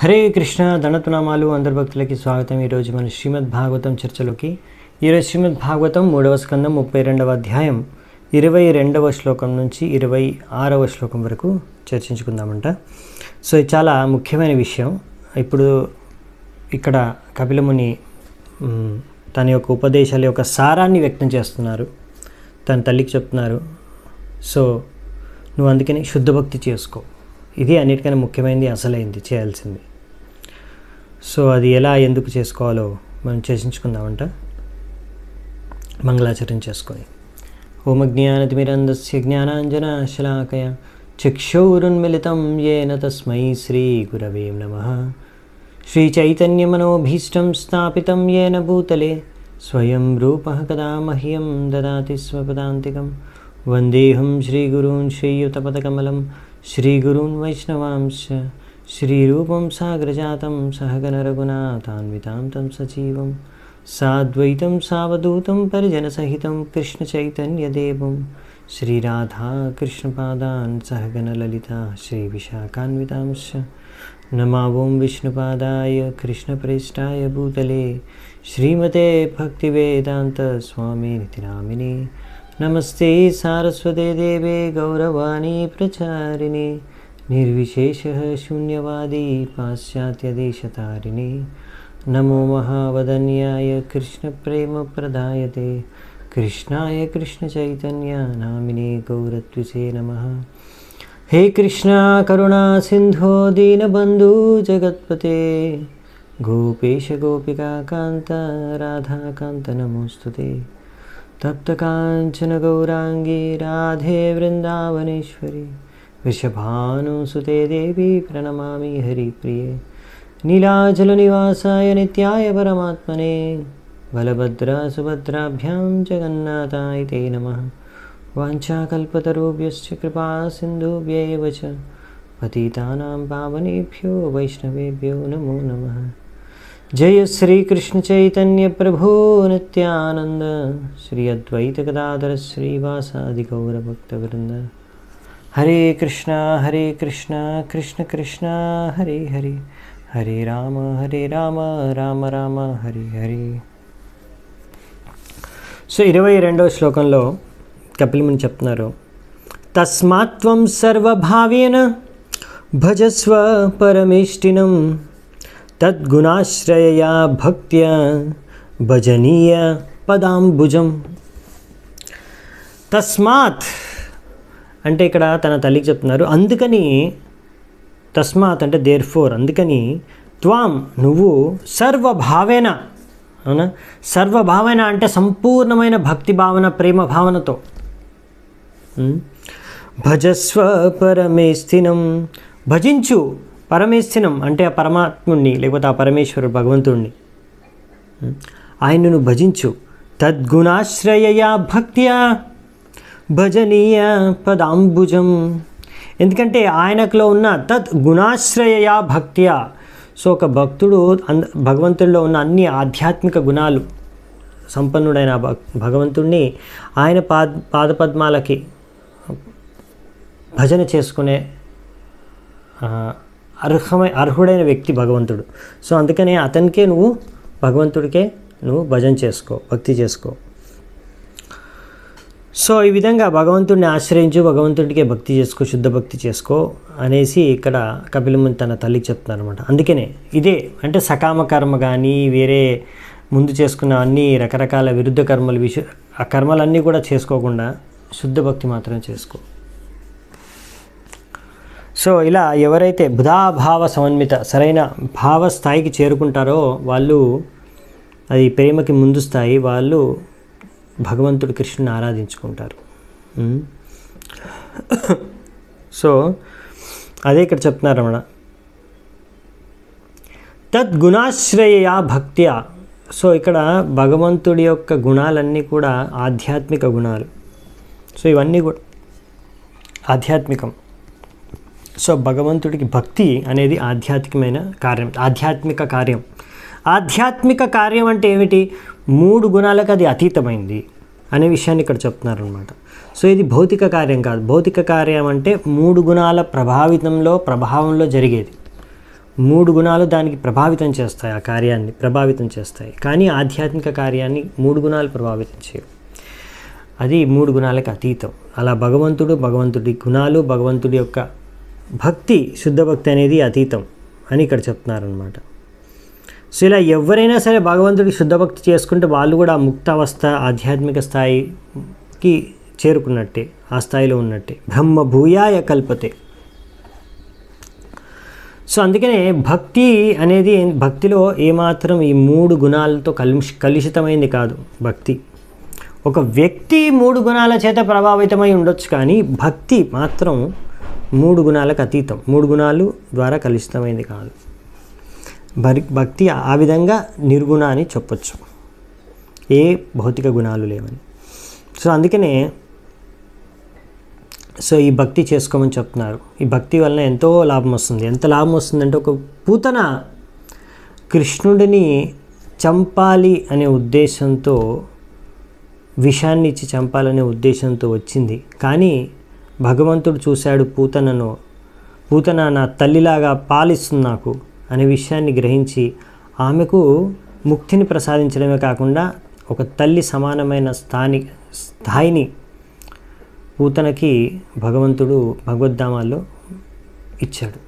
హరే కృష్ణ దండతునామాలు అందరి భక్తులకి స్వాగతం. ఈరోజు మన శ్రీమద్ భాగవతం చర్చలోకి. ఈరోజు శ్రీమద్ భాగవతం మూడవ స్కందం ముప్పై రెండవ అధ్యాయం ఇరవై రెండవ శ్లోకం నుంచి ఇరవై ఆరవ శ్లోకం వరకు చర్చించుకుందామంట. సో ఇది చాలా ముఖ్యమైన విషయం. ఇప్పుడు ఇక్కడ కపిలముని తన యొక్క ఉపదేశాల యొక్క సారాన్ని వ్యక్తం చేస్తున్నారు. తన తల్లికి చెప్తున్నారు. సో నువ్వు అందుకని శుద్ధ భక్తి చేసుకో. ఇది అన్నిటికన్నా ముఖ్యమైనది అసలైంది చేయాల్సింది. సో అది ఎలా ఎందుకు చేసుకోవాలో మనం చర్చించుకుందామంట. మంగళాచరణ చేసుకొని. ఓమ జ్ఞానతిమిరంధస్య జ్ఞానాంజన శలాకయ చక్షౌరున్మిళితం ఏన తస్మై శ్రీ గురవే నమ. శ్రీచైతన్యమనోభీష్టం స్థాపితం ఏన భూతలే. స్వయం రూప కదా మహ్యం దదాతి స్వపదాంతికం. వందేహం శ్రీగురూన్ శ్రీయుతపదకమలం. శ్రీగురూన్ వైష్ణవాంశ. श्रीरूपं साग्रजातं सहगनरघुनाथान्वितां तं सजीवं कृष्ण सावधूतं परिजनसहितं कृष्णचैतन्यदेवं, श्रीराधाकृष्णपादान् सहगनललिता श्रीविशाखान्वितांश्च, नमावों विष्णुपादाय कृष्णप्रेष्ठाय भूतले, श्रीमते भक्ति स्वामी नामिने नमस्ते सारस्वते देवे गौरवाणी प्रचारिणे। निर्विशेष शून्यवादी पाश्चात्यदेशतारिणे। नमो महावदन्याय कृष्णप्रेमप्रदायते। कृष्णाय कृष्णचैतन्या नामिने गौरत्विषे नमः। हे कृष्णा, करुणा, सिन्धो दीनबंधु जगत्पते। नमोस्तुते तप्त कांचन गौरांगी राधे वृंदावनेश्वरी वृषभानुसुते देवी प्रणमामि हरिप्रिये। नीलाचलनिवासाय नित्याय परमात्मने। बलभद्रासुभद्राभ्यां जगन्नाथाय ते नमः। वाञ्छाकल्पतरुभ्यश्च कृपासिन्धुभ्यैव च। पतितानां पावनेभ्यो वैष्णवेभ्यो नमो नमः। जय श्रीकृष्णचैतन्यप्रभो नित्यानन्द। श्री अद्वैतगदाधर श्रीवासादिगौरभक्तवृन्द హరే కృష్ణ హరే కృష్ణ కృష్ణ కృష్ణ హరే హరే. హరే రామ హరే రామ రామ రామ హరి హరి. సో ఇరవై రెండవ శ్లోకంలో కపిల్ ముని చెప్తున్నారు. తస్మాత్వం సర్వభావేన భజస్వ పరమేష్టినం తద్గుణాశ్రయయా భక్త్య భజనీయ పదాంబుజం. తస్మాత్ అంటే ఇక్కడ తన తల్లికి చెప్తున్నారు అందుకని తస్మాత్ అంటే దేర్ ఫోర్ అందుకని త్వాం నువ్వు సర్వభావేన అవునా? సర్వభావన అంటే సంపూర్ణమైన భక్తి భావన ప్రేమ భావనతో. భజస్వ పరమేస్థినం భజించు పరమేస్థినం అంటే ఆ పరమాత్ముణ్ణి లేకపోతే ఆ పరమేశ్వరుడు భగవంతుణ్ణి. ఆయనను భజించు. తద్గుణాశ్రయయా భక్త్యా భజనీయ పదాంబుజం. ఎందుకంటే ఆయనకులో ఉన్న తత్ గుణాశ్రయ భక్త్యా. సో ఒక భక్తుడు అంద భగవంతుడిలో ఉన్న అన్ని ఆధ్యాత్మిక గుణాలు సంపన్నుడైన భక్- భగవంతుణ్ణి ఆయన పాద పాదపద్మాలకి భజన చేసుకునే అర్హమై అర్హుడైన వ్యక్తి భగవంతుడు. సో అందుకనే అతనికే నువ్వు భగవంతుడికే నువ్వు భజన చేసుకో భక్తి చేసుకో. సో ఈ విధంగా భగవంతుడిని ఆశ్రయించు భగవంతుడికే భక్తి చేసుకో శుద్ధ భక్తి చేసుకో అనేసి ఇక్కడ కపిలముని తన తల్లికి చెప్తున్నారు అనమాట అందుకనే ఇదే అంటే సకామ కర్మ కానీ వేరే ముందు చేసుకున్న అన్ని రకరకాల విరుద్ధ కర్మలు విష ఆ కర్మలన్నీ కూడా చేసుకోకుండా శుద్ధ భక్తి మాత్రమే చేసుకో. సో ఇలా ఎవరైతే బుధాభావ సమన్విత సరైన భావ స్థాయికి చేరుకుంటారో వాళ్ళు అది ప్రేమకి ముందు స్థాయి వాళ్ళు భగవంతుడు కృష్ణుని ఆరాధించుకుంటారు. సో అదే ఇక్కడ చెప్తున్నారు రమణ. తద్గుణాశ్రయ భక్త్యా. సో ఇక్కడ భగవంతుడి యొక్క గుణాలన్నీ కూడా ఆధ్యాత్మిక గుణాలు. సో ఇవన్నీ కూడా ఆధ్యాత్మికం. సో భగవంతుడికి భక్తి అనేది ఆధ్యాత్మికమైన కార్యం ఆధ్యాత్మిక కార్యం. ఆధ్యాత్మిక కార్యం అంటే ఏమిటి? మూడు గుణాలకు అది అతీతమైంది అనే విషయాన్ని ఇక్కడ చెప్తున్నారు అనమాట సో ఇది భౌతిక కార్యం కాదు. భౌతిక కార్యం అంటే మూడు గుణాల ప్రభావితంలో ప్రభావంలో జరిగేది. మూడు గుణాలు దానికి ప్రభావితం చేస్తాయి ఆ కార్యాన్ని ప్రభావితం చేస్తాయి. కానీ ఆధ్యాత్మిక కార్యాన్ని మూడు గుణాలు ప్రభావితం చేయవు. అది మూడు గుణాలకు అతీతం. అలా భగవంతుడు భగవంతుడి గుణాలు భగవంతుడి యొక్క భక్తి శుద్ధ భక్తి అనేది అతీతం అని ఇక్కడ చెప్తున్నారనమాట సో ఇలా ఎవరైనా సరే భగవంతుడికి శుద్ధభక్తి చేసుకుంటే వాళ్ళు కూడా ముక్తావస్థ ఆధ్యాత్మిక స్థాయికి చేరుకున్నట్టే ఆ స్థాయిలో ఉన్నట్టే. బ్రహ్మ భూయాయ కల్పతే. సో అందుకనే భక్తి అనేది భక్తిలో ఏమాత్రం ఈ మూడు గుణాలతో కలుషి కలుషితమైంది కాదు భక్తి. ఒక వ్యక్తి మూడు గుణాల చేత ప్రభావితమై ఉండొచ్చు కానీ భక్తి మాత్రం మూడు గుణాలకు అతీతం. మూడు గుణాలు ద్వారా కలుషితమైంది కాదు. భక్తి ఆ విధంగా నిర్గుణ అని చెప్పొచ్చు. ఏ భౌతిక గుణాలు లేవని. సో అందుకనే సో ఈ భక్తి చేసుకోమని చెప్తున్నారు. ఈ భక్తి వలన ఎంతో లాభం వస్తుంది. ఎంత లాభం వస్తుందంటే ఒక పూతన కృష్ణుడిని చంపాలి అనే ఉద్దేశంతో విషాన్ని ఇచ్చి చంపాలనే ఉద్దేశంతో వచ్చింది. కానీ భగవంతుడు చూశాడు పూతనను. పూతన నా తల్లిలాగా పాలిస్తుంది నాకు. అనే విషయాన్ని గ్రహించి ఆమెకు ముక్తిని ప్రసాదించడమే కాకుండా ఒక తల్లి సమానమైన స్థాని స్థాయిని పూతనకి భగవంతుడు భగవద్ధామాల్లో ఇచ్చాడు.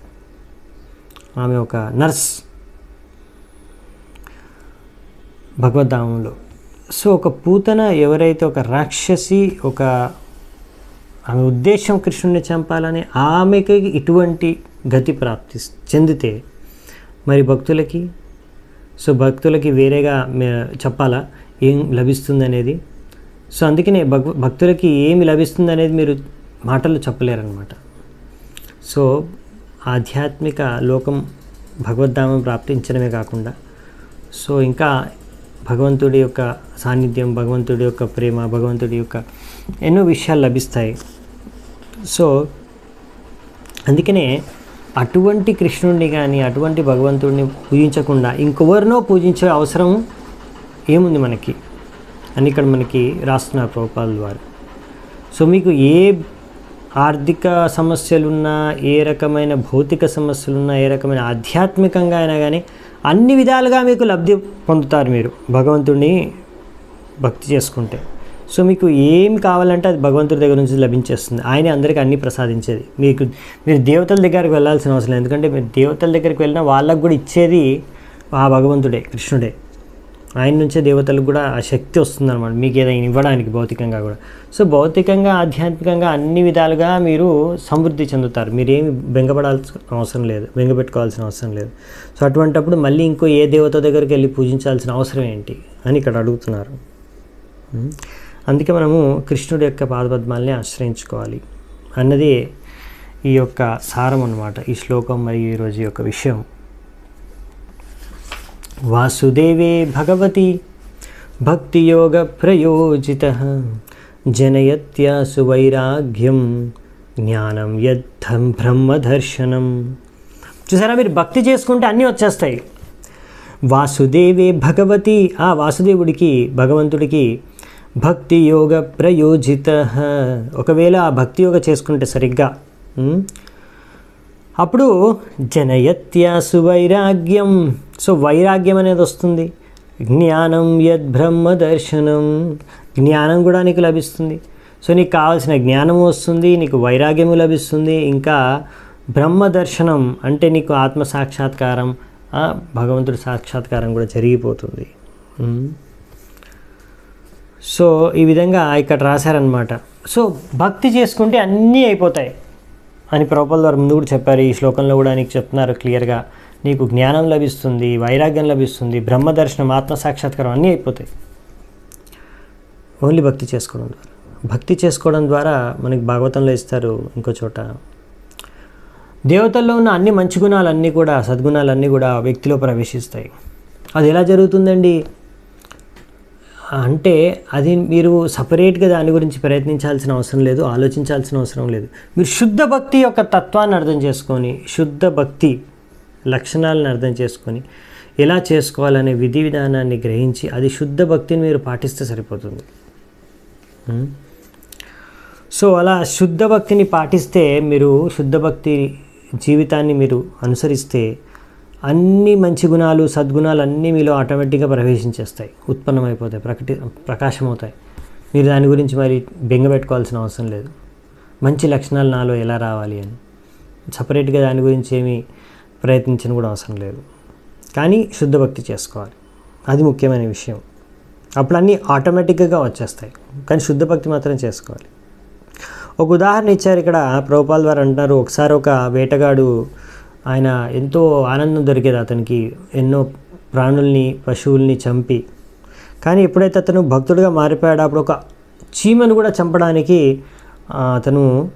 ఆమె ఒక నర్స్ భగవద్ధామంలో సో ఒక పూతన ఎవరైతే ఒక రాక్షసి ఒక ఆమె ఉద్దేశం కృష్ణుడిని చంపాలని ఆమెకి ఇటువంటి గతి ప్రాప్తి చెందితే మరి భక్తులకి సో భక్తులకి వేరేగా మే- చెప్పాలా? ఏం లభిస్తుంది అనేది సో అందుకనే భక్ భక్తులకి ఏమి లభిస్తుంది అనేది మీరు మాటలు చెప్పలేరన్నమాట. సో ఆధ్యాత్మిక లోకం భగవద్ధామం ప్రాప్తించడమే కాకుండా సో ఇంకా భగవంతుడి యొక్క సాన్నిధ్యం భగవంతుడి యొక్క ప్రేమ భగవంతుడి యొక్క ఎన్నో విషయాలు లభిస్తాయి. సో అందుకనే అటువంటి కృష్ణుడిని కానీ అటువంటి భగవంతుడిని పూజించకుండా ఇంకెవరినో పూజించే అవసరం ఏముంది మనకి? అని ఇక్కడ మనకి రాస్తున్నారు ప్రభుపాల ద్వారా సో మీకు ఏ ఆర్థిక సమస్యలున్నా ఏ రకమైన భౌతిక సమస్యలున్నా ఏ రకమైన ఆధ్యాత్మికంగా అయినా కానీ అన్ని విధాలుగా మీకు లబ్ధి పొందుతారు మీరు భగవంతుడిని భక్తి చేసుకుంటే. సో మీకు ఏం కావాలంటే అది భగవంతుడి దగ్గర నుంచి లభించేస్తుంది. ఆయన అందరికీ అన్ని ప్రసాదించేది. మీకు మీరు దేవతల దగ్గరికి వెళ్ళాల్సిన అవసరం లేదు. ఎందుకంటే మీరు దేవతల దగ్గరికి వెళ్ళినా వాళ్ళకు కూడా ఇచ్చేది ఆ భగవంతుడే కృష్ణుడే. ఆయన నుంచే దేవతలకు కూడా ఆ శక్తి వస్తుందన్నమాట. మీకు ఏదైనా ఇవ్వడానికి భౌతికంగా కూడా. సో భౌతికంగా ఆధ్యాత్మికంగా అన్ని విధాలుగా మీరు సమృద్ధి చెందుతారు. మీరేమి బెంగపడాల్సిన అవసరం లేదు బెంగపెట్టుకోవాల్సిన అవసరం లేదు. సో అటువంటప్పుడు మళ్ళీ ఇంకో ఏ దేవత దగ్గరికి వెళ్ళి పూజించాల్సిన అవసరం ఏంటి అని ఇక్కడ అడుగుతున్నారు. అందుకే మనము కృష్ణుడి యొక్క పాదపద్మాల్ని ఆశ్రయించుకోవాలి. అన్నది ఈ యొక్క సారం అన్నమాట ఈ శ్లోకం మరియు ఈరోజు యొక్క విషయం. వాసుదేవే భగవతి భక్తియోగ ప్రయోజిత జనయత్యాసు వైరాగ్యం జ్ఞానం యద్ధం బ్రహ్మదర్శనం చూసారా మీరు? భక్తి చేసుకుంటే అన్నీ వచ్చేస్తాయి. వాసుదేవే భగవతి ఆ వాసుదేవుడికి భగవంతుడికి భక్తి యోగ ప్రయోజిత ఒకవేళ ఆ భక్తి యోగ చేసుకుంటే సరిగ్గా అప్పుడు జనయత్యాసు వైరాగ్యం సో వైరాగ్యం అనేది వస్తుంది. జ్ఞానం యద్ బ్రహ్మ దర్శనం. జ్ఞానం కూడా నీకు లభిస్తుంది. సో నీకు కావాల్సిన జ్ఞానము వస్తుంది నీకు వైరాగ్యము లభిస్తుంది. ఇంకా బ్రహ్మ దర్శనం అంటే నీకు ఆత్మ సాక్షాత్కారం భగవంతుడి సాక్షాత్కారం కూడా జరిగిపోతుంది. సో ఈ విధంగా ఇక్కడ రాశారనమాట సో భక్తి చేసుకుంటే అన్నీ అయిపోతాయి అని ప్రభుపాల ద్వారా ముందు కూడా చెప్పారు. ఈ శ్లోకంలో కూడా నీకు చెప్తున్నారు క్లియర్గా. నీకు జ్ఞానం లభిస్తుంది వైరాగ్యం లభిస్తుంది బ్రహ్మ దర్శనం ఆత్మ సాక్షాత్కారం అన్నీ అయిపోతాయి. ఓన్లీ భక్తి చేసుకోవడం ద్వారా. భక్తి చేసుకోవడం ద్వారా మనకి భాగవతంలో ఇస్తారు ఇంకో చోట. దేవతల్లో ఉన్న అన్ని మంచి గుణాలన్నీ కూడా సద్గుణాలన్నీ కూడా వ్యక్తిలో ప్రవేశిస్తాయి. అది ఎలా జరుగుతుందండి? అంటే అది మీరు సపరేట్గా దాని గురించి ప్రయత్నించాల్సిన అవసరం లేదు ఆలోచించాల్సిన అవసరం లేదు. మీరు శుద్ధ భక్తి యొక్క తత్వాన్ని అర్థం చేసుకొని శుద్ధ భక్తి లక్షణాలను అర్థం చేసుకొని ఎలా చేసుకోవాలనే విధి విధానాన్ని గ్రహించి అది శుద్ధ భక్తిని మీరు పాటిస్తే సరిపోతుంది. సో అలా శుద్ధ భక్తిని పాటిస్తే మీరు శుద్ధ భక్తి జీవితాన్ని మీరు అనుసరిస్తే అన్ని మంచి గుణాలు సద్గుణాలు అన్నీ మీలో ఆటోమేటిక్గా ప్రవేశించేస్తాయి. ఉత్పన్నమైపోతాయి ప్రకటి ప్రకాశమవుతాయి. మీరు దాని గురించి మరి బెంగ పెట్టుకోవాల్సిన అవసరం లేదు. మంచి లక్షణాలు నాలో ఎలా రావాలి అని. సపరేట్గా దాని గురించి ఏమీ ప్రయత్నించడం కూడా అవసరం లేదు. కానీ శుద్ధ భక్తి చేసుకోవాలి. అది ముఖ్యమైన విషయం. అప్పుడు అన్నీ ఆటోమేటిక్గా వచ్చేస్తాయి. కానీ శుద్ధ భక్తి మాత్రం చేసుకోవాలి. ఒక ఉదాహరణ ఇచ్చారు ఇక్కడ. ప్రభుపాల్ వారు అంటున్నారు ఒకసారి ఒక వేటగాడు ఆయన ఎంతో ఆనందం దొరికేది అతనికి. ఎన్నో ప్రాణుల్ని పశువుల్ని చంపి. కానీ ఎప్పుడైతే అతను భక్తుడిగా మారిపోయాడో అప్పుడు ఒక చీమను కూడా చంపడానికి అతను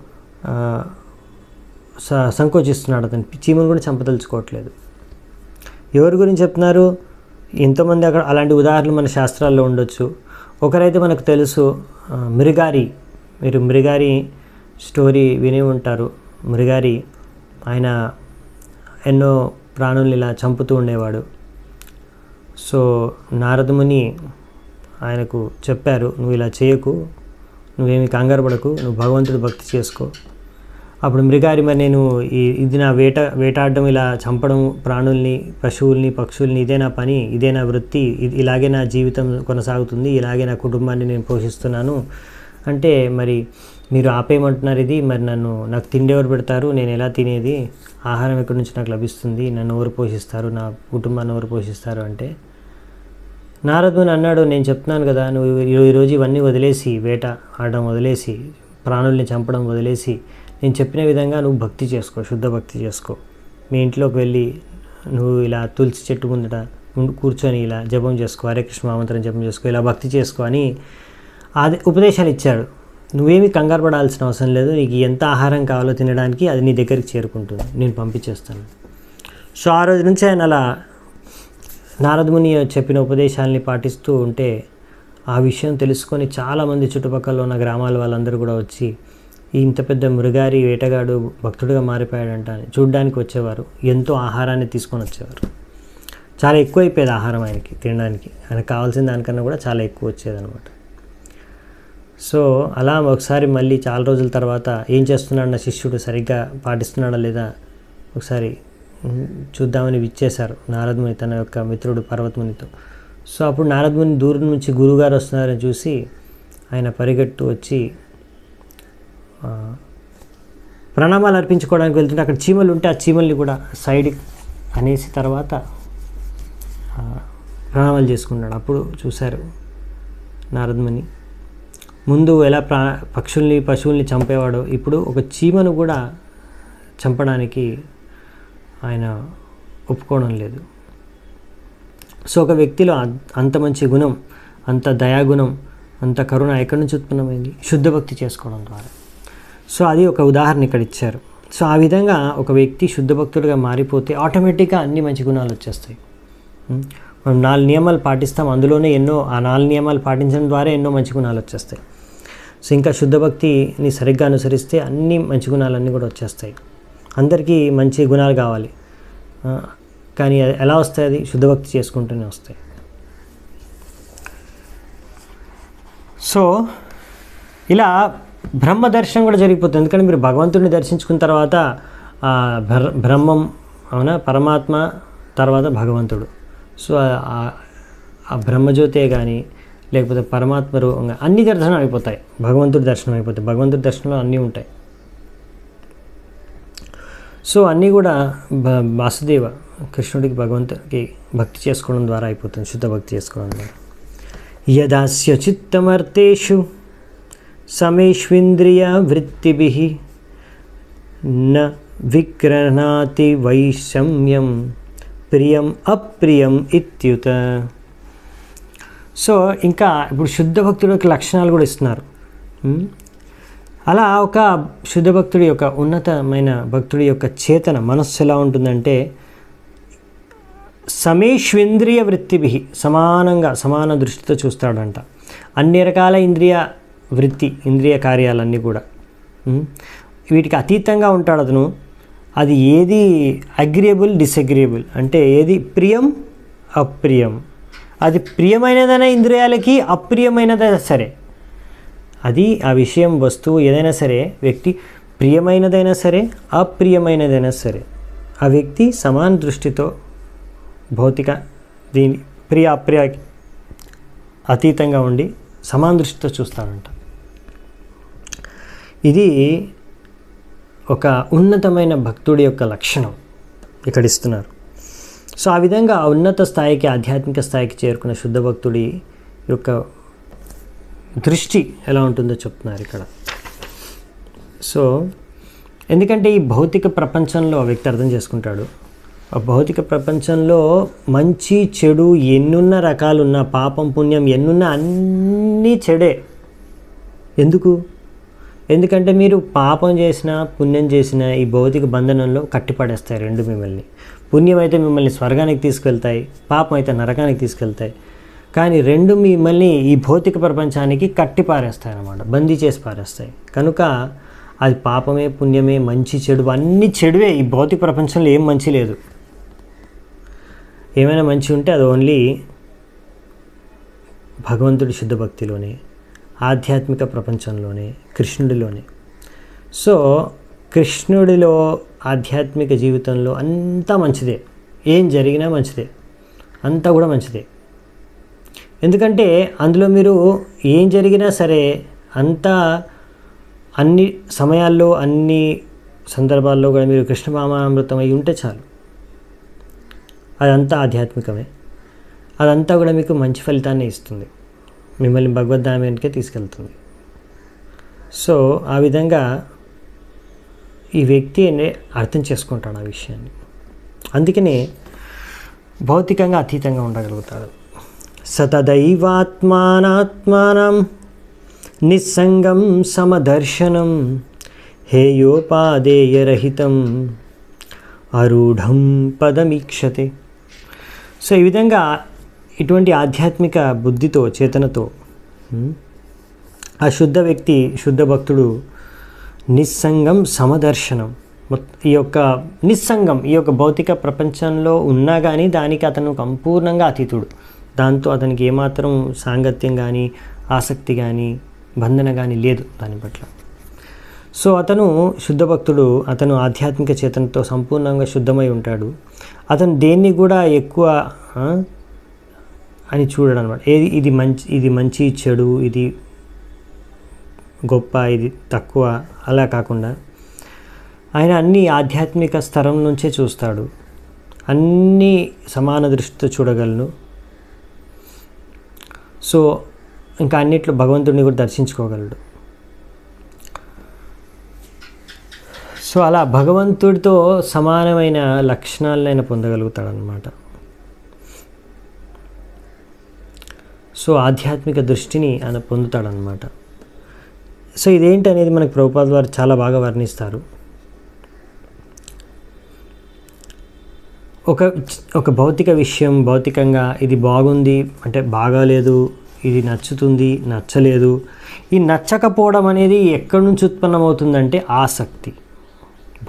స- సంకోచిస్తున్నాడు. అతను చీమను కూడా చంపదలుచుకోవట్లేదు. ఎవరి గురించి చెప్తున్నారు? ఎంతోమంది అక్కడ అలాంటి ఉదాహరణలు మన శాస్త్రాల్లో ఉండొచ్చు. ఒకరైతే మనకు తెలుసు మృగారి. మీరు మృగారి స్టోరీ విని ఉంటారు. మృగారి ఆయన ఎన్నో ప్రాణుల్ని ఇలా చంపుతూ ఉండేవాడు. సో నారదముని ఆయనకు చెప్పారు నువ్వు ఇలా చేయకు నువ్వేమి కంగారు పడకు నువ్వు భగవంతుడు భక్తి చేసుకో. అప్పుడు మృగారి మరి నేను ఈ ఇది నా వేట వేటాడడం ఇలా చంపడం ప్రాణుల్ని పశువుల్ని పక్షుల్ని ఇదే నా పని ఇదే నా వృత్తి ఇది ఇలాగే నా జీవితం కొనసాగుతుంది ఇలాగే నా కుటుంబాన్ని నేను పోషిస్తున్నాను. అంటే మరి మీరు ఆపేయమంటున్నారు ఇది మరి నన్ను నాకు తిండి ఎవరు పెడతారు నేను ఎలా తినేది? ఆహారం ఎక్కడి నుంచి నాకు లభిస్తుంది? నన్ను ఎవరు పోషిస్తారు? నా కుటుంబాన్ని ఎవరు పోషిస్తారు అంటే నారదుని అన్నాడు నేను చెప్తున్నాను కదా నువ్వు ఈరోజు ఇవన్నీ వదిలేసి వేట ఆడడం వదిలేసి ప్రాణుల్ని చంపడం వదిలేసి నేను చెప్పిన విధంగా నువ్వు భక్తి చేసుకో శుద్ధ భక్తి చేసుకో. మీ ఇంట్లోకి వెళ్ళి నువ్వు ఇలా తులసి చెట్టు ముందట కూర్చొని ఇలా జపం చేసుకో హరే కృష్ణ మంత్రం జపం చేసుకో ఇలా భక్తి చేసుకో అని ఆది ఉపదేశాలు ఇచ్చాడు. నువ్వేమీ కంగారు పడాల్సిన అవసరం లేదు. నీకు ఎంత ఆహారం కావాలో తినడానికి అది నీ దగ్గరికి చేరుకుంటుంది. నేను పంపించేస్తాను. సో ఆ రోజు నుంచి ఆయన అలా నారదముని చెప్పిన ఉపదేశాలని పాటిస్తూ ఉంటే ఆ విషయం తెలుసుకొని చాలామంది చుట్టుపక్కల ఉన్న గ్రామాల వాళ్ళందరూ కూడా వచ్చి ఈ ఇంత పెద్ద మృగారి వేటగాడు భక్తుడిగా మారిపోయాడంట అని చూడ్డానికి వచ్చేవారు. ఎంతో ఆహారాన్ని తీసుకొని వచ్చేవారు. చాలా ఎక్కువ అయిపోయేది ఆహారం ఆయనకి తినడానికి. ఆయనకు కావాల్సిన దానికన్నా కూడా చాలా ఎక్కువ వచ్చేదన్నమాట. సో అలా ఒకసారి మళ్ళీ చాలా రోజుల తర్వాత ఏం చేస్తున్నాడు నా శిష్యుడు సరిగ్గా పాటిస్తున్నాడా లేదా ఒకసారి చూద్దామని విచ్చేశారు నారదముని తన యొక్క మిత్రుడు పర్వతమునితో. సో అప్పుడు నారదముని దూరం నుంచి గురువుగారు వస్తున్నారని చూసి ఆయన పరిగెట్టు వచ్చి ప్రణామాలు అర్పించుకోవడానికి వెళ్తుంటే అక్కడ చీమలు ఉంటే ఆ చీమల్ని కూడా సైడ్ అనేసి తర్వాత ప్రణామాలు చేసుకున్నాడు. అప్పుడు చూశారు నారదముని. ముందు ఎలా ప్రా పక్షుల్ని పశువుల్ని చంపేవాడో ఇప్పుడు ఒక చీమను కూడా చంపడానికి ఆయన ఒప్పుకోవడం లేదు. సో ఒక వ్యక్తిలో అంత మంచి గుణం అంత దయాగుణం అంత కరుణ ఎక్కడి నుంచి ఉత్పన్నమైంది? శుద్ధ భక్తి చేసుకోవడం ద్వారా. సో అది ఒక ఉదాహరణ ఇక్కడ ఇచ్చారు. సో ఆ విధంగా ఒక వ్యక్తి శుద్ధ భక్తుడిగా మారిపోతే ఆటోమేటిక్గా అన్ని మంచి గుణాలు వచ్చేస్తాయి. మనం నాలుగు నియమాలు పాటిస్తాం అందులోనే ఎన్నో ఆ నాలుగు నియమాలు పాటించడం ద్వారా ఎన్నో మంచి గుణాలు వచ్చేస్తాయి. సో ఇంకా శుద్ధ భక్తిని సరిగ్గా అనుసరిస్తే అన్ని మంచి గుణాలన్నీ కూడా వచ్చేస్తాయి. అందరికీ మంచి గుణాలు కావాలి. కానీ అది ఎలా వస్తాయి? అది శుద్ధ భక్తి చేసుకుంటూనే వస్తాయి. సో ఇలా బ్రహ్మ దర్శనం కూడా జరిగిపోతుంది. ఎందుకంటే మీరు భగవంతుడిని దర్శించుకున్న తర్వాత బ్ర బ్రహ్మం అవునా? పరమాత్మ తర్వాత భగవంతుడు. సో ఆ బ్రహ్మజ్యోతే కానీ లేకపోతే పరమాత్మ రూపంగా అన్ని దర్శనం అయిపోతాయి. భగవంతుడి దర్శనం అయిపోతాయి. భగవంతుడి దర్శనంలో అన్నీ ఉంటాయి. సో అన్నీ కూడా వాసుదేవ కృష్ణుడికి భగవంతుడికి భక్తి చేసుకోవడం ద్వారా అయిపోతుంది. శుద్ధ భక్తి చేసుకోవడం ద్వారా. యదాస్య చిత్తమర్తేషు సమేష్వింద్రియ వృత్తిభి న విక్రనాతి వైషమ్యం ప్రియం అప్రియం ఇత్యుత సో ఇంకా ఇప్పుడు శుద్ధ భక్తుడి యొక్క లక్షణాలు కూడా ఇస్తున్నారు. అలా ఒక శుద్ధ భక్తుడి యొక్క ఉన్నతమైన భక్తుడి యొక్క చేతన మనస్సు ఎలా ఉంటుందంటే సమేష్వేంద్రియ వృత్తిభి సమానంగా సమాన దృష్టితో చూస్తాడంట. అన్ని రకాల ఇంద్రియ వృత్తి ఇంద్రియ కార్యాలన్నీ కూడా. వీటికి అతీతంగా ఉంటాడు అతను. అది ఏది అగ్రియబుల్ డిసగ్రియబుల్ అంటే ఏది ప్రియం అప్రియం? అది ప్రియమైనదైనా ఇంద్రియాలకి అప్రియమైనదైనా సరే. అది ఆ విషయం వస్తువు ఏదైనా సరే వ్యక్తి ప్రియమైనదైనా సరే అప్రియమైనదైనా సరే ఆ వ్యక్తి సమాన దృష్టితో భౌతిక దీని ప్రియ అప్రియ అతీతంగా ఉండి సమాన దృష్టితో చూస్తాడంట. ఇది ఒక ఉన్నతమైన భక్తుడి యొక్క లక్షణం. ఇక్కడ ఇస్తున్నారు. సో ఆ విధంగా ఉన్నత స్థాయికి ఆధ్యాత్మిక స్థాయికి చేరుకున్న శుద్ధ భక్తుడి యొక్క దృష్టి ఎలా ఉంటుందో చెప్తున్నారు ఇక్కడ. సో ఎందుకంటే ఈ భౌతిక ప్రపంచంలో వ్యక్తి అర్థం చేసుకుంటాడు. ఆ భౌతిక ప్రపంచంలో మంచి చెడు ఎన్నున్న రకాలున్న పాపం పుణ్యం ఎన్నున్న అన్నీ చెడే. ఎందుకు? ఎందుకంటే మీరు పాపం చేసినా పుణ్యం చేసినా ఈ భౌతిక బంధనంలో కట్టిపడేస్తాయి రెండు మిమ్మల్ని. పుణ్యం అయితే మిమ్మల్ని స్వర్గానికి తీసుకెళ్తాయి పాపం అయితే నరకానికి తీసుకెళ్తాయి. కానీ రెండు మిమ్మల్ని ఈ భౌతిక ప్రపంచానికి కట్టి పారేస్తాయి అన్నమాట బందీ చేసి పారేస్తాయి. కనుక అది పాపమే పుణ్యమే మంచి చెడు అన్నీ చెడువే. ఈ భౌతిక ప్రపంచంలో ఏం మంచి లేదు. ఏమైనా మంచి ఉంటే అది ఓన్లీ భగవంతుడి శుద్ధ భక్తిలోనే ఆధ్యాత్మిక ప్రపంచంలోనే కృష్ణుడిలోనే. సో కృష్ణుడిలో ఆధ్యాత్మిక జీవితంలో అంతా మంచిదే. ఏం జరిగినా మంచిదే. అంతా కూడా మంచిదే. ఎందుకంటే అందులో మీరు ఏం జరిగినా సరే అంతా అన్ని సమయాల్లో అన్ని సందర్భాల్లో కూడా మీరు కృష్ణమామామృతం అయి ఉంటే చాలు. అదంతా ఆధ్యాత్మికమే. అదంతా కూడా మీకు మంచి ఫలితాన్ని ఇస్తుంది. మిమ్మల్ని భగవద్ధామానికే తీసుకెళ్తుంది. సో ఆ విధంగా ఈ వ్యక్తి అర్థం చేసుకుంటాడు ఆ విషయాన్ని. అందుకనే భౌతికంగా అతీతంగా ఉండగలుగుతాడు. సతదైవాత్మానాత్మానం నిస్సంగం సమదర్శనం హేయోపాదేయరహితం అరూఢం పదమీక్షతే. సో ఈ విధంగా ఇటువంటి ఆధ్యాత్మిక బుద్ధితో చేతనతో ఆ శుద్ధ వ్యక్తి శుద్ధ భక్తుడు నిస్సంగం సమదర్శనం. ఈ యొక్క నిస్సంగం ఈ యొక్క భౌతిక ప్రపంచంలో ఉన్నా కానీ దానికి అతను సంపూర్ణంగా అతీతుడు. దాంతో అతనికి ఏమాత్రం సాంగత్యం కానీ ఆసక్తి కానీ బంధన కానీ లేదు దాని పట్ల. సో అతను శుద్ధ భక్తుడు అతను ఆధ్యాత్మిక చేతనతో సంపూర్ణంగా శుద్ధమై ఉంటాడు. అతను దేన్ని కూడా ఎక్కువ అని చూడడం అనమాట ఏది ఇది మంచి ఇది మంచి చెడు ఇది గొప్ప ఇది తక్కువ అలా కాకుండా ఆయన అన్ని ఆధ్యాత్మిక స్తరం నుంచే చూస్తాడు. అన్నీ సమాన దృష్టితో చూడగలను. సో ఇంకా అన్నిట్లో భగవంతుడిని కూడా దర్శించుకోగలడు. సో అలా భగవంతుడితో సమానమైన లక్షణాలను ఆయన పొందగలుగుతాడనమాట. సో ఆధ్యాత్మిక దృష్టిని ఆయన పొందుతాడనమాట సో ఇదేంటి అనేది మనకు ప్రభుపాద్ వారు చాలా బాగా వర్ణిస్తారు. ఒక ఒక భౌతిక విషయం భౌతికంగా ఇది బాగుంది అంటే బాగాలేదు ఇది నచ్చుతుంది నచ్చలేదు ఈ నచ్చకపోవడం అనేది ఎక్కడి నుంచి ఉత్పన్నమవుతుందంటే ఆసక్తి.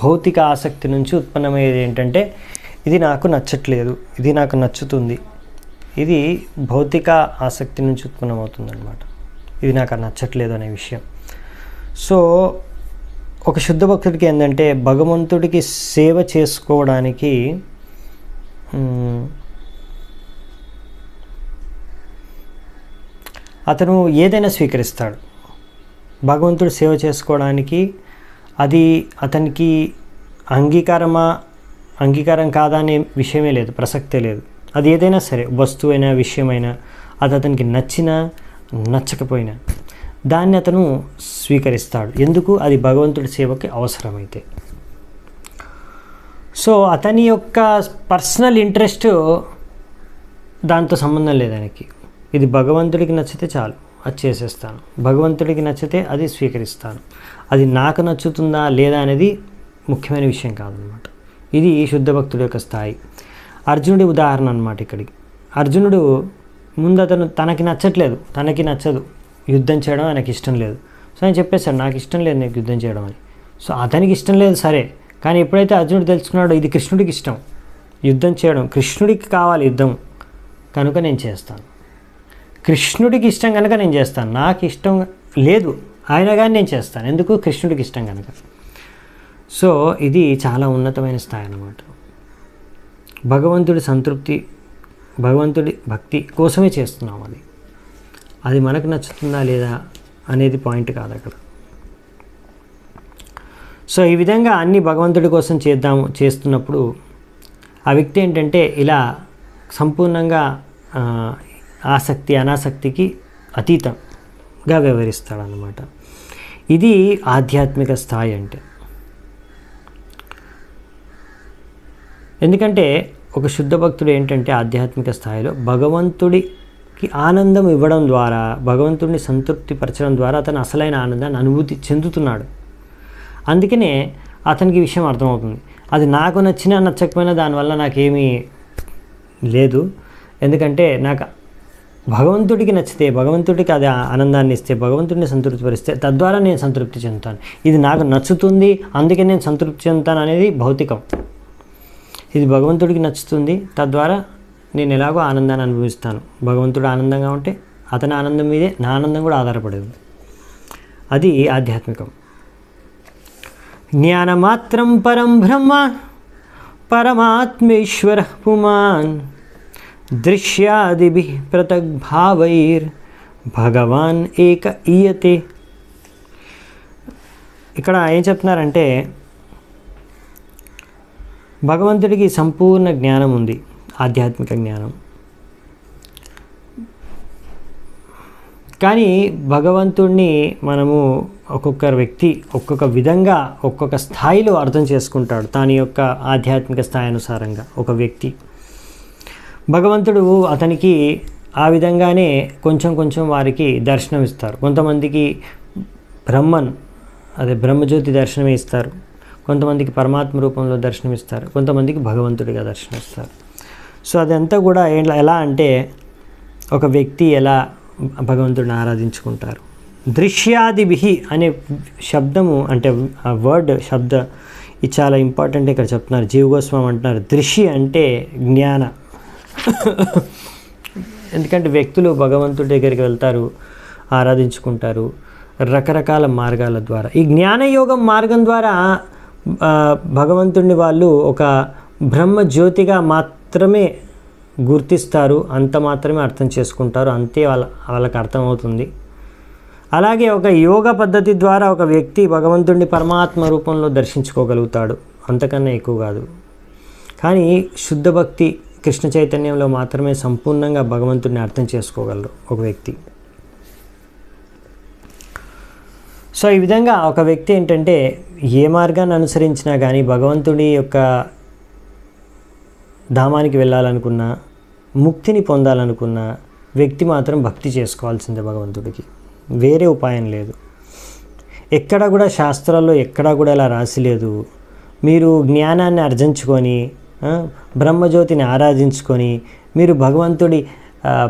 భౌతిక ఆసక్తి నుంచి ఉత్పన్నమయ్యేది ఏంటంటే ఇది నాకు నచ్చట్లేదు ఇది నాకు నచ్చుతుంది ఇది భౌతిక ఆసక్తి నుంచి ఉత్పన్నమవుతుందనమాట ఇది నాకు నచ్చట్లేదు అనే విషయం. సో ఒక శుద్ధ భక్తుడికి ఏంటంటే భగవంతుడికి సేవ చేసుకోవడానికి అతను ఏదైనా స్వీకరిస్తాడు. భగవంతుడు సేవ చేసుకోవడానికి అది అతనికి అంగీకారమా అంగీకారం కాదా అనే విషయమే లేదు ప్రసక్తే లేదు. అది ఏదైనా సరే వస్తువైనా విషయమైనా అది అతనికి నచ్చినా నచ్చకపోయినా దాన్ని అతను స్వీకరిస్తాడు. ఎందుకు? అది భగవంతుడి సేవకి అవసరమైతే. సో అతని యొక్క పర్సనల్ ఇంట్రెస్ట్ దాంతో సంబంధం లేదు ఆయనకి. ఇది భగవంతుడికి నచ్చితే చాలు అది చేసేస్తాను. భగవంతుడికి నచ్చితే అది స్వీకరిస్తాను. అది నాకు నచ్చుతుందా లేదా అనేది ముఖ్యమైన విషయం కాదనమాట ఇది శుద్ధ భక్తుడి యొక్క స్థాయి. అర్జునుడి ఉదాహరణ అనమాట ఇక్కడికి. అర్జునుడు ముందు అతను తనకి నచ్చట్లేదు తనకి నచ్చదు. యుద్ధం చేయడం ఆయనకి ఇష్టం లేదు. సో ఆయన చెప్పేశాడు నాకు ఇష్టం లేదు నీకు యుద్ధం చేయడం అని. సో అతనికి ఇష్టం లేదు సరే. కానీ ఎప్పుడైతే అర్జునుడు తెలుసుకున్నాడో ఇది కృష్ణుడికి ఇష్టం. యుద్ధం చేయడం కృష్ణుడికి కావాలి యుద్ధం కనుక నేను చేస్తాను. కృష్ణుడికి ఇష్టం కనుక నేను చేస్తాను. నాకు ఇష్టం లేదు ఆయన కానీ నేను చేస్తాను. ఎందుకు? కృష్ణుడికి ఇష్టం కనుక. సో ఇది చాలా ఉన్నతమైన స్థాయి అన్నమాట. భగవంతుడి సంతృప్తి భగవంతుడి భక్తి కోసమే చేస్తున్నాం అది. అది మనకు నచ్చుతుందా లేదా అనేది పాయింట్ కాదు అక్కడ. సో ఈ విధంగా అన్ని భగవంతుడి కోసం చేద్దాము చేస్తున్నప్పుడు ఆ వ్యక్తి ఏంటంటే ఇలా సంపూర్ణంగా ఆసక్తి అనాసక్తికి అతీతంగా వ్యవహరిస్తాడనమాట ఇది ఆధ్యాత్మిక స్థాయి అంటే. ఎందుకంటే ఒక శుద్ధ భక్తుడు ఏంటంటే ఆధ్యాత్మిక స్థాయిలో భగవంతుడికి ఆనందం ఇవ్వడం ద్వారా భగవంతుడిని సంతృప్తిపరచడం ద్వారా అతను అసలైన ఆనందాన్ని అనుభూతి చెందుతున్నాడు. అందుకనే అతనికి విషయం అర్థమవుతుంది. అది నాకు నచ్చినా నచ్చకపోయినా దానివల్ల నాకేమీ లేదు. ఎందుకంటే నాకు భగవంతుడికి నచ్చితే భగవంతుడికి అది ఆనందాన్ని ఇస్తే భగవంతుడిని సంతృప్తిపరిస్తే తద్వారా నేను సంతృప్తి చెందుతాను. ఇది నాకు నచ్చుతుంది అందుకే నేను సంతృప్తి చెందుతాను అనేది భౌతికం. ఇది భగవంతుడికి నచ్చుతుంది. తద్వారా నేను ఎలాగో ఆనందాన్ని అనుభవిస్తాను. భగవంతుడు ఆనందంగా ఉంటే అతని ఆనందం మీదే నా ఆనందం కూడా ఆధారపడేది. అది ఆధ్యాత్మికం? జ్ఞానమాత్రం పరం బ్రహ్మ పరమాత్మేశ్వర పుమాన్. దృశ్యాదిభి పృథగ్భావైర్ భగవాన్ ఏక ఈయతే. ఇక్కడ ఏం చెప్తున్నారంటే భగవంతుడికి సంపూర్ణ జ్ఞానం ఉంది ఆధ్యాత్మిక జ్ఞానం. కానీ భగవంతుణ్ణి మనము ఒక్కొక్క వ్యక్తి ఒక్కొక్క విధంగా ఒక్కొక్క స్థాయిలో అర్థం చేసుకుంటాడు తన యొక్క ఆధ్యాత్మిక స్థాయి అనుసారంగా ఒక వ్యక్తి. భగవంతుడు అతనికి ఆ విధంగానే కొంచెం కొంచెం వారికి దర్శనం ఇస్తారు కొంతమందికి బ్రహ్మన్ అదే బ్రహ్మజ్యోతి దర్శనం ఇస్తారు. కొంతమందికి పరమాత్మ రూపంలో దర్శనం ఇస్తారు కొంతమందికి భగవంతుడిగా దర్శనం ఇస్తారు సో అదంతా కూడా ఎలా- ఎలా అంటే ఒక వ్యక్తి ఎలా భగవంతుడిని ఆరాధించుకుంటారు. దృశ్యాదిభి అనే శబ్దము అంటే ఆ వర్డ్ శబ్ద ఇది చాలా ఇంపార్టెంట్ ఇక్కడ చెప్తున్నారు. జీవగోస్వామి అంటున్నారు దృశ్య అంటే జ్ఞాన. ఎందుకంటే వ్యక్తులు భగవంతుడి దగ్గరికి వెళ్తారు ఆరాధించుకుంటారు రకరకాల మార్గాల ద్వారా. ఈ జ్ఞానయోగం మార్గం ద్వారా భగవంతుడిని వాళ్ళు ఒక బ్రహ్మజ్యోతిగా మాత్రమే గుర్తిస్తారు అంత మాత్రమే అర్థం చేసుకుంటారు అంతే వాళ్ళ వాళ్ళకి అర్థమవుతుంది. అలాగే ఒక యోగ పద్ధతి ద్వారా ఒక వ్యక్తి భగవంతుడిని పరమాత్మ రూపంలో దర్శించుకోగలుగుతాడు. అంతకన్నా ఎక్కువ కాదు. కానీ శుద్ధ భక్తి కృష్ణ చైతన్యంలో మాత్రమే సంపూర్ణంగా భగవంతుడిని అర్థం చేసుకోగలరు ఒక వ్యక్తి. సో ఈ విధంగా ఒక వ్యక్తి ఏంటంటే ఏ మార్గాన్ని అనుసరించినా కానీ భగవంతుడి యొక్క ధామానికి వెళ్ళాలనుకున్నా ముక్తిని పొందాలనుకున్న వ్యక్తి మాత్రం భక్తి చేసుకోవాల్సిందే భగవంతుడికి. వేరే ఉపాయం లేదు. ఎక్కడా కూడా శాస్త్రాల్లో ఎక్కడా కూడా ఇలా రాసి లేదు. మీరు జ్ఞానాన్ని అర్జించుకొని బ్రహ్మజ్యోతిని ఆరాధించుకొని మీరు భగవంతుడి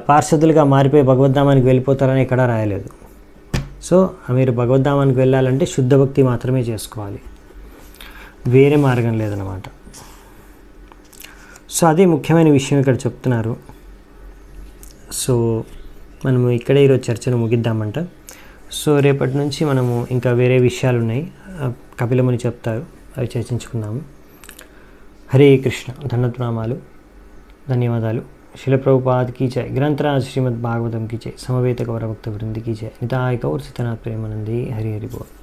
పార్షదులుగా మారిపోయి భగవద్ధామానికి వెళ్ళిపోతారని ఎక్కడా రాయలేదు. సో మీరు భగవద్ధామానికి వెళ్ళాలంటే శుద్ధ భక్తి మాత్రమే చేసుకోవాలి. వేరే మార్గం లేదనమాట సో అదే ముఖ్యమైన విషయం ఇక్కడ చెప్తున్నారు. సో మనము ఇక్కడే ఈరోజు చర్చను ముగిద్దామంట. సో రేపటి నుంచి మనము ఇంకా వేరే విషయాలు ఉన్నాయి కపిలముని చెప్తారు. అవి చర్చించుకుందాము. హరే కృష్ణ. ధన్యనామాలు ధన్యవాదాలు. शिल प्रभुपाद की जय ग्रंथराज श्रीमद भागवतम की जय समवेत गौरभक्त वृंद की जय निताय गौर सीतनाथ प्रेमानंदी हरि हरि बोल